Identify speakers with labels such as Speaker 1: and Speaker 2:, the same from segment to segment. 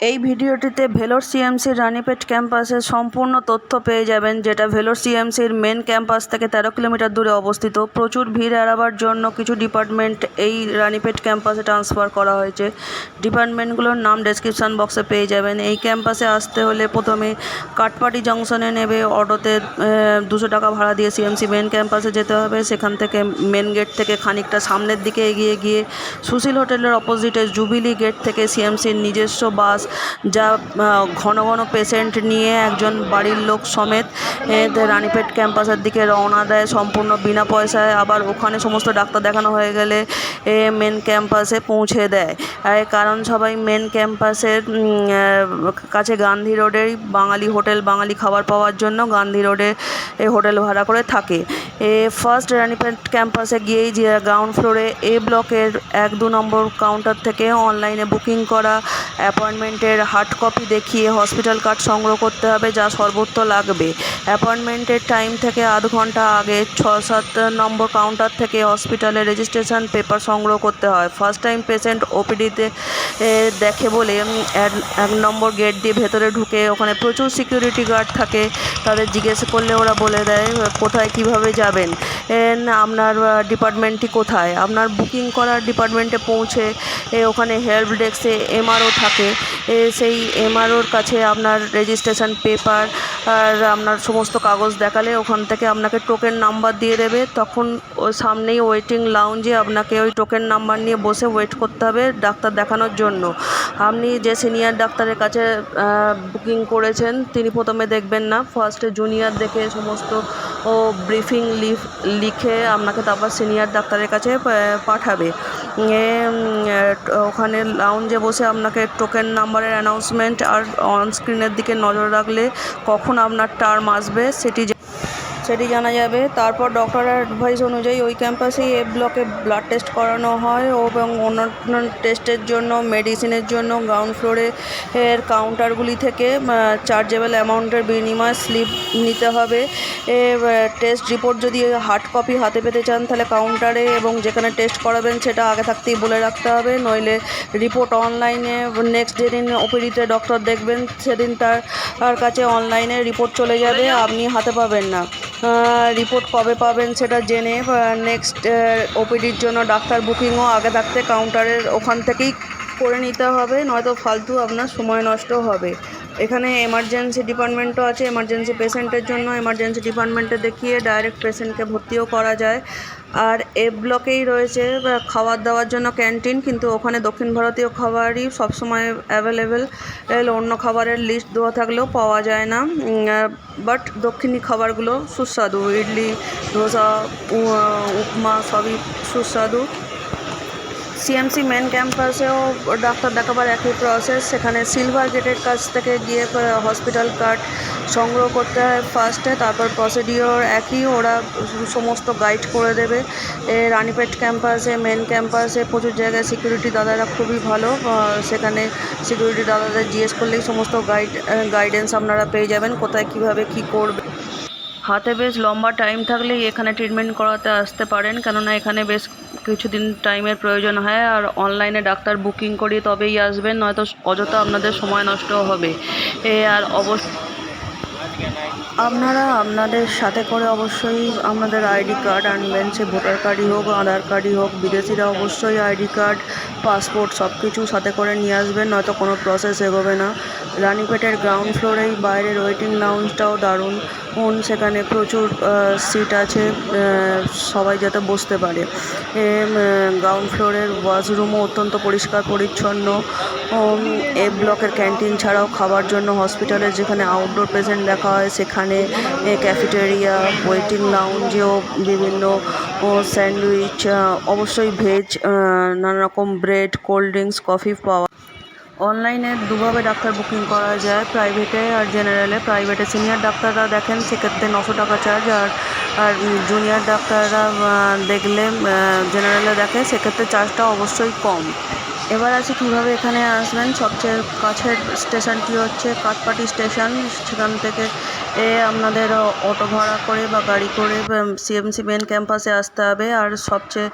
Speaker 1: এই ভিডিওটিতে ভেলোর সিএমসির রানীপেট ক্যাম্পাসের সম্পূর্ণ তথ্য পেয়ে যাবেন, যেটা ভেলোর সিএমসির মেন ক্যাম্পাস থেকে তেরো কিলোমিটার দূরে অবস্থিত। প্রচুর ভিড় এড়াবার জন্য কিছু ডিপার্টমেন্ট এই রানীপেট ক্যাম্পাসে ট্রান্সফার করা হয়েছে। ডিপার্টমেন্টগুলোর নাম ডেসক্রিপশান বক্সে পেয়ে যাবেন। এই ক্যাম্পাসে আসতে হলে প্রথমে কাটপাটি জংশনে নেবে, অটোতে দুশো টাকা ভাড়া দিয়ে সিএমসি মেন ক্যাম্পাসে যেতে হবে। সেখান থেকে মেন গেট থেকে খানিকটা সামনের দিকে এগিয়ে গিয়ে সুশীল হোটেলের অপোজিটে জুবিলি গেট থেকে সিএমসির নিজস্ব বাস যা ঘন ঘন পেশেন্ট নিয়ে একজন বাড়ির লোক সমেত রানীপেট ক্যাম্পাসের দিকে রওনা দেয়। সম্পূর্ণ বিনা পয়সায় আবার ওখানে সমস্ত ডাক্তার দেখানো হয়ে গেলে, এ মেন ক্যাম্পাসে পৌঁছে দেয়। কারণ সবাই মেন ক্যাম্পাসের কাছে গান্ধী রোডেই বাঙালি হোটেল, বাঙালি খাবার পাওয়ার জন্য গান্ধী রোডে হোটেল ভাড়া করে থাকে। এ ফার্স্ট রানীপেট ক্যাম্পাসে গিয়েই যে গ্রাউন্ড ফ্লোরে এ ব্লকের এক দু নম্বর কাউন্টার থেকে অনলাইনে বুকিং করা অ্যাপয়েন্টমেন্টের হার্ড কপি দেখিয়ে হসপিটাল কার্ড সংগ্রহ করতে হবে যা সর্বত্র লাগবে। অ্যাপয়েন্টমেন্টের টাইম থেকে আধ ঘণ্টা আগে ছ সাত নম্বর কাউন্টার থেকে হসপিটালে রেজিস্ট্রেশন পেপার সংগ্রহ করতে হয়। ফার্স্ট টাইম পেশেন্ট ওপিডিতে দেখে বলে এক- নম্বর গেট দিয়ে ভেতরে ঢুকে ওখানে প্রচুর সিকিউরিটি গার্ড থাকে। তাদের জিজ্ঞেস করলে ওরা বলে দেয়, কোথায়, কীভাবে যাবেন? আপনার ডিপার্টমেন্টটি কোথায়? আপনার বুকিং করার ডিপার্টমেন্টে পৌঁছে ওখানে হেল্প ডেস্কে এমআরও থাকে। সেই এমআরওর কাছে আপনার রেজিস্ট্রেশন পেপার আর আপনার সমস্ত কাগজ দেখালে ওখান থেকে আপনাকে টোকেন নাম্বার দিয়ে দেবে। তখন ওই সামনেই ওয়েটিং লাউঞ্জে আপনাকে ওই টোকেন নাম্বার নিয়ে বসে ওয়েট করতে হবে ডাক্তার দেখানোর জন্য। আপনি যে সিনিয়র ডাক্তারের কাছে বুকিং করেছেন, তিনি প্রথমে দেখবেন না। ফার্স্টে জুনিয়র দেখে সমস্ত, ও ব্রিফিং লিফ, লিখে আপনাকে তারপর সিনিয়র ডাক্তারের কাছে পাঠাবে। ওখানে লাউঞ্জে বসে আপনাকে টোকেন নাম্বারের অ্যানাউন্সমেন্ট আর অন স্ক্রিনের দিকে নজর রাখলে কখন আপনার টার্ম আসবে সেটি সেটি জানা যাবে তারপর ডক্টরের অ্যাডভাইস অনুযায়ী ওই ক্যাম্পাসেই এ ব্লকে ব্লাড টেস্ট করানো হয় এবং অন্যান্য টেস্টের জন্য মেডিসিনের জন্য গ্রাউন্ড ফ্লোরে এর কাউন্টারগুলি থেকে চার্জেবল অ্যামাউন্টের বিনিময়ে স্লিপ নিতে হবে। এ টেস্ট রিপোর্ট যদি হার্ড কপি হাতে পেতে চান তাহলে কাউন্টারে এবং যেখানে টেস্ট করাবেন সেটা আগে থাকতেই বলে রাখতে হবে। নইলে রিপোর্ট অনলাইনে নেক্সট যেদিন ওপিডিতে ডক্টর দেখবেন, সেদিন তার কাছে অনলাইনে রিপোর্ট চলে যাবে, আপনি হাতে পাবেন না। রিপোর্ট কবে পাবেন সেটা জেনে নেক্সট ওপিডির জন্য ডাক্তার বুকিংও আগে থাকতে কাউন্টারের ওখান থেকেই করে নিতে হবে, নয়তো ফালতু আপনার সময় নষ্ট হবে। এখানে এমার্জেন্সি ডিপার্টমেন্টও আছে এমার্জেন্সি পেশেন্টের জন্য এমার্জেন্সি ডিপার্টমেন্টে দেখিয়ে ডাইরেক্ট পেশেন্টকে ভর্তিও করা যায়। আর এ ব্লকেই রয়েছে খাবার দাওয়ার জন্য ক্যান্টিন কিন্তু ওখানে দক্ষিণ ভারতীয় খাবারই সবসময় অ্যাভেলেবেল অন্য খাবারের লিস্ট দেওয়া থাকলেও পাওয়া যায় না। বাট দক্ষিণী খাবারগুলো সুস্বাদু। ইডলি, ধোসা উপমা সবই সুস্বাদু। সিএমসি মেন ক্যাম্পাসেও ডাক্তার দেখাবার একই প্রসেস সেখানে সিলভার গেটের কাছ থেকে গিয়ে হসপিটাল কার্ড সংগ্রহ করতে হয় ফার্স্টে তারপর প্রসিডিওর একই ওরা সমস্ত গাইড করে দেবে। এ রানীপেট ক্যাম্পাসে মেন ক্যাম্পাসে প্রচুর জায়গায় সিকিউরিটি দাদারা খুবই ভালো। সেখানে সিকিউরিটি দাদাদের জিজ্ঞেস করলেই সমস্ত গাইড গাইডেন্স আপনারা পেয়ে যাবেন, কোথায় কীভাবে কি করবে। হাতে বেশ লম্বা টাইম থাকলেই এখানে ট্রিটমেন্ট করাতে আসতে পারেন। কেননা এখানে বেশ কিছুদিন টাইমের প্রয়োজন হয় আর অনলাইনে ডাক্তার বুকিং করি তবেই আসবেন, নয়তো অযথা আপনাদের সময় নষ্ট হবে। এ আর অবশ্য আপনারা আপনাদের সাথে করে অবশ্যই আপনাদের আইডি কার্ড আনবেন, সে ভোটার কার্ডই হোক আধার কার্ডই হোক, বিদেশিরা অবশ্যই আইডি কার্ড পাসপোর্ট সব কিছু সাথে করে নিয়ে আসবেন, নয়তো কোনো প্রসেস এগোবে না। রানীপেটের গ্রাউন্ড ফ্লোরেই বাইরের ওয়েটিং লাউঞ্জটাও দারুণ। উন সেখানে প্রচুর সিট আছে সবাই যাতে বসতে পারে। গ্রাউন্ড ফ্লোরের ওয়াশরুমও অত্যন্ত পরিষ্কার, পরিচ্ছন্ন। এ ব্লকের ক্যান্টিন ছাড়াও খাবার জন্য হসপিটালের যেখানে আউটডোর পেশেন্ট দেখা হয়, সেখানে ক্যাফেটেরিয়া ওয়েটিং লাউঞ্জেও বিভিন্ন স্যান্ডউইচ অবশ্যই ভেজ নানা রকম ব্রেড কোল্ড ড্রিঙ্কস কফি পাওয়া অনলাইনে দুভাবে ডাক্তার বুকিং করা যায়। প্রাইভেটে আর জেনারেলে। প্রাইভেটে সিনিয়র ডাক্তাররা দেখেন, সেক্ষেত্রে নশো টাকা চার্জ। আর আর জুনিয়র ডাক্তাররা দেখলে জেনারেলে দেখে, সেক্ষেত্রে চার্জটা অবশ্যই কম। এবার আছে কীভাবে এখানে আসবেন। সবচেয়ে কাছের স্টেশনটি হচ্ছে কাঠপাটি স্টেশন। সেখান থেকে এ আপনাদের অটো ভাড়া করে বা গাড়ি করে সিএমসি মেন ক্যাম্পাসে আসতে হবে। আর সবচেয়ে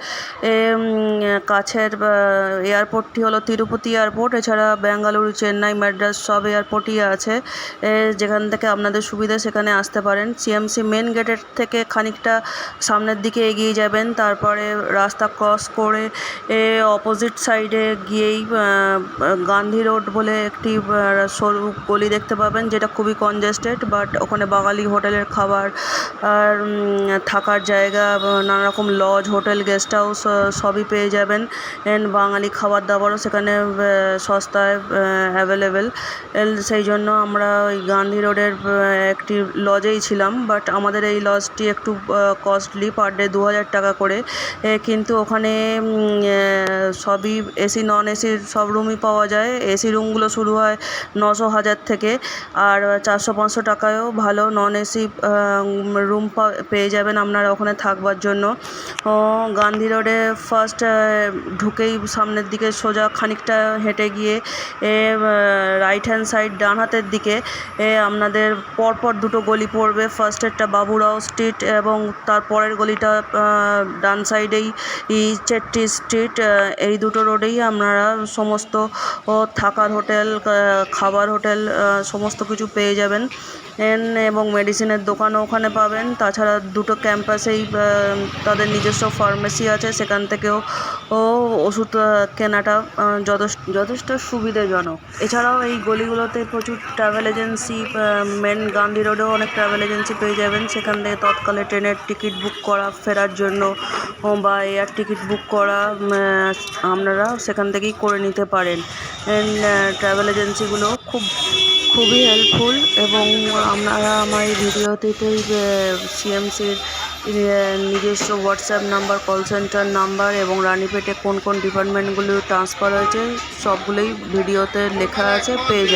Speaker 1: কাছের এয়ারপোর্টটি হলো তিরুপতি এয়ারপোর্ট এছাড়া বেঙ্গালুরু চেন্নাই ম্যাড্রাস সব এয়ারপোর্টই আছে। যেখান থেকে আপনাদের সুবিধা সেখানে আসতে পারেন। সিএমসি মেন গেটের থেকে খানিকটা সামনের দিকে এগিয়ে যাবেন। তারপরে রাস্তা ক্রস করে, এ অপোজিট সাইডে গিয়েই গান্ধী রোড বলে একটি সরু গলি দেখতে পাবেন, যেটা খুবই কনজেস্টেড বাট ওখানে বাঙালি হোটেলের খাবার আর থাকার জায়গা নানা রকম লজ হোটেল গেস্ট হাউস সবই পেয়ে যাবেন। বাঙালি খাবার দাবারও সেখানে সস্তায় অ্যাভেলেবেল সেই জন্য আমরা ওই গান্ধী রোডের একটি লজেই ছিলাম বাট আমাদের এই লজটি একটু কস্টলি পার ডে দু হাজার টাকা করে। কিন্তু ওখানে সবই এসি নন এসির সব রুমই পাওয়া যায়। এসি রুমগুলো শুরু হয় নশো হাজার থেকে, আর চারশো পাঁচশো টাকায়ও ভালো নন এসি রুম পেয়ে যাবেন আপনারা ওখানে থাকবার জন্য। গান্ধী রোডে ফার্স্ট ঢুকেই সামনের দিকে সোজা খানিকটা হেঁটে গিয়ে, এ রাইট হ্যান্ড সাইড ডান হাতের দিকে, এ, আপনাদের পরপর দুটো গলি পড়বে। ফার্স্টেরটা বাবুরাও স্ট্রিট এবং তারপরের গলিটা ডান সাইডেই চেট্টি স্ট্রিট এই দুটো রোডেই আপনারা সমস্ত থাকার হোটেল খাবার হোটেল সমস্ত কিছু পেয়ে যাবেন। এবং মেডিসিনের দোকানও ওখানে পাবেন। তাছাড়া দুটো ক্যাম্পাসেই তাদের নিজস্ব ফার্মেসি আছে। সেখান থেকেও ও ওষুধ কেনাটা যথেষ্ট যথেষ্ট সুবিধাজনক। এছাড়াও এই গলিগুলোতে প্রচুর ট্রাভেল এজেন্সি মেন গান্ধী রোডেও অনেক ট্রাভেল এজেন্সি পেয়ে যাবেন। সেখান থেকে তৎকালে ট্রেনের টিকিট বুক করা, ফেরার জন্য বা এয়ার টিকিট বুক করা আপনারা সেখান থেকেই করে নিতে পারেন। ট্রাভেল এজেন্সিগুলো খুব খুবই হেল্পফুল এবং আপনারা আমার এই ভিডিওটিতেই সিএমসির নিজস্ব WhatsApp number call center number এবং রানীপেটে কোন কোন ডিপার্টমেন্টগুলো ট্রান্সফার হয়েছে, সবগুলোই ভিডিওতে লেখা আছে, পেয়ে